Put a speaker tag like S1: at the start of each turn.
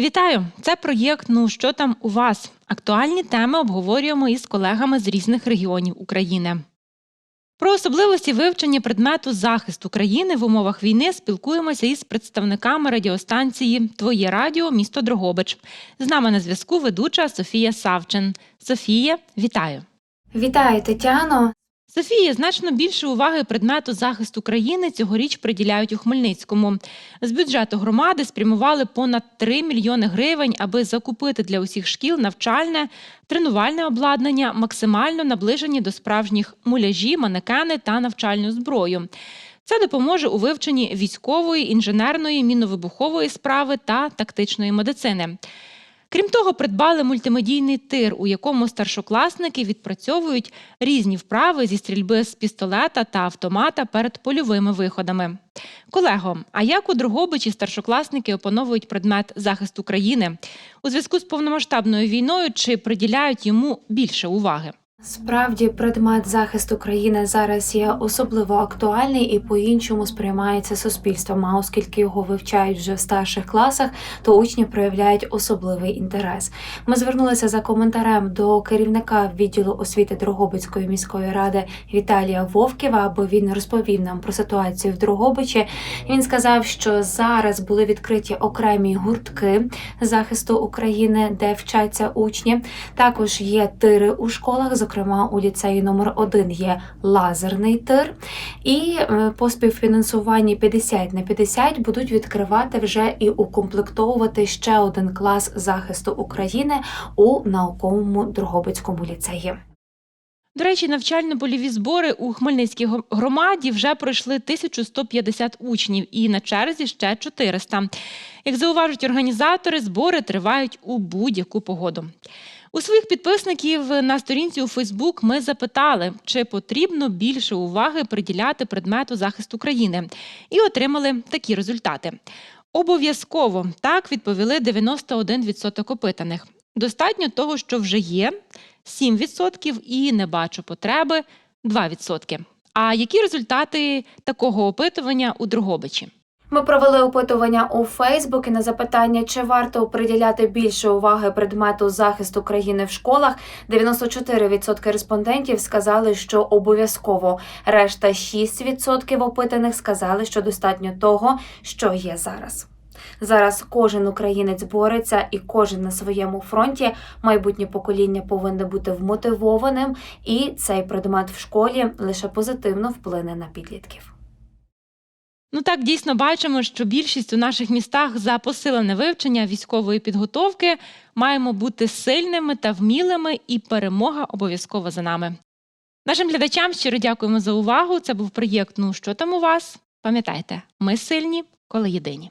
S1: Вітаю! Це проєкт Ну що там у вас? Актуальні теми обговорюємо із колегами з різних регіонів України. Про особливості вивчення предмету захист України в умовах війни спілкуємося із представниками радіостанції Твоє радіо місто Дрогобич. З нами на зв'язку ведуча Софія Савчин. Софія, вітаю!
S2: Вітаю, Тетяно.
S1: Софія, значно більше уваги предмету захист України цьогоріч приділяють у Хмельницькому. З бюджету громади спрямували понад 3 мільйони гривень, аби закупити для усіх шкіл навчальне, тренувальне обладнання, максимально наближені до справжніх муляжі, манекени та навчальну зброю. Це допоможе у вивченні військової, інженерної, міновибухової справи та тактичної медицини. Крім того, придбали мультимедійний тир, у якому старшокласники відпрацьовують різні вправи зі стрільби з пістолета та автомата перед польовими виходами. Колего, а як у Другобичі старшокласники опановують предмет захисту країни у зв'язку з повномасштабною війною чи приділяють йому більше уваги?
S2: Справді, предмет захисту країни зараз є особливо актуальний і по-іншому сприймається суспільством. А оскільки його вивчають вже в старших класах, то учні проявляють особливий інтерес. Ми звернулися за коментарем до керівника відділу освіти Дрогобицької міської ради Віталія Вовківа, аби він розповів нам про ситуацію в Дрогобичі. Він сказав, що зараз були відкриті окремі гуртки захисту України, де вчаться учні. Також є тири у школах, зокрема у ліцеї номер 1 є лазерний тир. І е, по співфінансуванні 50 на 50 будуть відкривати вже і укомплектовувати ще один клас захисту України у науковому Дрогобицькому ліцеї.
S1: До речі, навчально-польові збори у Хмельницькій громаді вже пройшли 1150 учнів і на черзі ще 400. Як зауважують організатори, збори тривають у будь-яку погоду. У своїх підписників на сторінці у Фейсбук ми запитали, чи потрібно більше уваги приділяти предмету захисту країни, і отримали такі результати. Обов'язково так відповіли 91% опитаних. Достатньо того, що вже є 7% і не бачу потреби 2%. А які результати такого опитування у Дрогобичі?
S2: Ми провели опитування у Фейсбук і на запитання, чи варто приділяти більше уваги предмету захисту країни в школах. 94% респондентів сказали, що обов'язково. Решта 6% опитаних сказали, що достатньо того, що є зараз. Зараз кожен українець бореться і кожен на своєму фронті. Майбутнє покоління повинне бути вмотивованим, і цей предмет в школі лише позитивно вплине на підлітків.
S1: Ну так дійсно бачимо, що більшість у наших містах за посилене вивчення військової підготовки маємо бути сильними та вмілими, і перемога обов'язково за нами. Нашим глядачам щиро дякуємо за увагу. Це був проєкт Ну що там у вас? Пам'ятайте, ми сильні, коли єдині.